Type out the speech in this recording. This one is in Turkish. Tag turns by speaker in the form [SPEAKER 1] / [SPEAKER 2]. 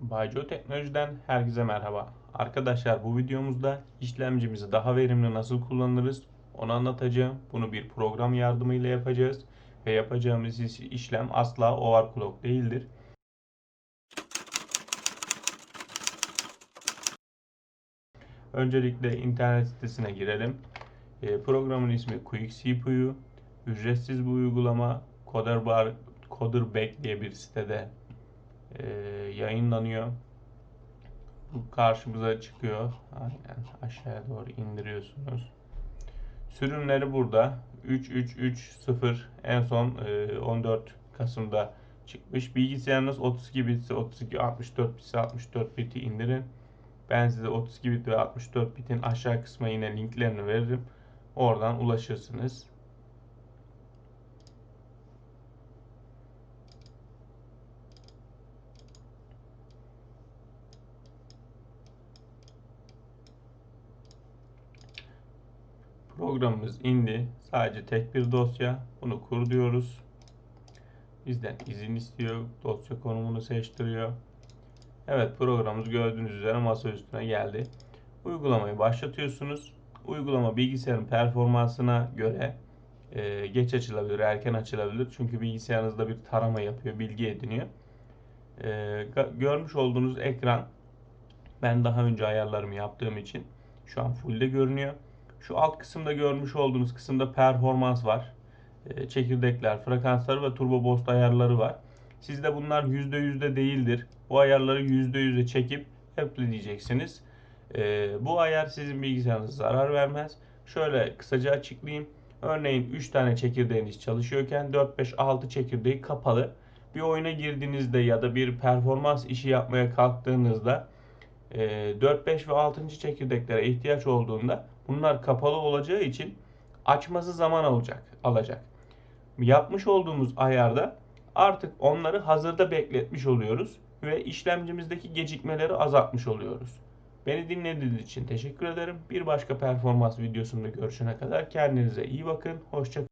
[SPEAKER 1] Bayco Teknoloji'den herkese merhaba. Arkadaşlar bu videomuzda işlemcimizi daha verimli nasıl kullanırız onu anlatacağım. Bunu bir program yardımıyla yapacağız ve yapacağımız iş- işlem asla overclock değildir. Öncelikle internet sitesine girelim. E, programın ismi Quick CPU. Ücretsiz bir uygulama. Coderbar, Coderback diye bir sitede e, yayınlanıyor. Bu karşımıza çıkıyor. Aynen aşağıya doğru indiriyorsunuz. Sürümleri burada. 3330 en son e, 14 Kasım'da çıkmış. Bilgisayarınız 32 bitse 32, 64 bitse 64 biti indirin. Ben size 32 bit ve 64 bitin aşağı kısma yine linklerini veririm. Oradan ulaşırsınız. Programımız indi. Sadece tek bir dosya. Bunu kur diyoruz. Bizden izin istiyor. Dosya konumunu seçtiriyor. Evet programımız gördüğünüz üzere masa üstüne geldi. Uygulamayı başlatıyorsunuz. Uygulama bilgisayarın performansına göre e, geç açılabilir, erken açılabilir. Çünkü bilgisayarınızda bir tarama yapıyor, bilgi ediniyor. E, görmüş olduğunuz ekran ben daha önce ayarlarımı yaptığım için şu an fullde görünüyor. Şu alt kısımda görmüş olduğunuz kısımda performans var. E, çekirdekler, frekansları ve turbo boost ayarları var. Sizde bunlar %yüzde değildir. Bu ayarları %yüze çekip apply diyeceksiniz. E, bu ayar sizin bilgisayarınıza zarar vermez. Şöyle kısaca açıklayayım. Örneğin 3 tane çekirdeğiniz çalışıyorken 4, 5, 6 çekirdeği kapalı. Bir oyuna girdiğinizde ya da bir performans işi yapmaya kalktığınızda 4, 5 ve 6. çekirdeklere ihtiyaç olduğunda bunlar kapalı olacağı için açması zaman alacak. alacak. Yapmış olduğumuz ayarda artık onları hazırda bekletmiş oluyoruz ve işlemcimizdeki gecikmeleri azaltmış oluyoruz. Beni dinlediğiniz için teşekkür ederim. Bir başka performans videosunda görüşene kadar kendinize iyi bakın. Hoşça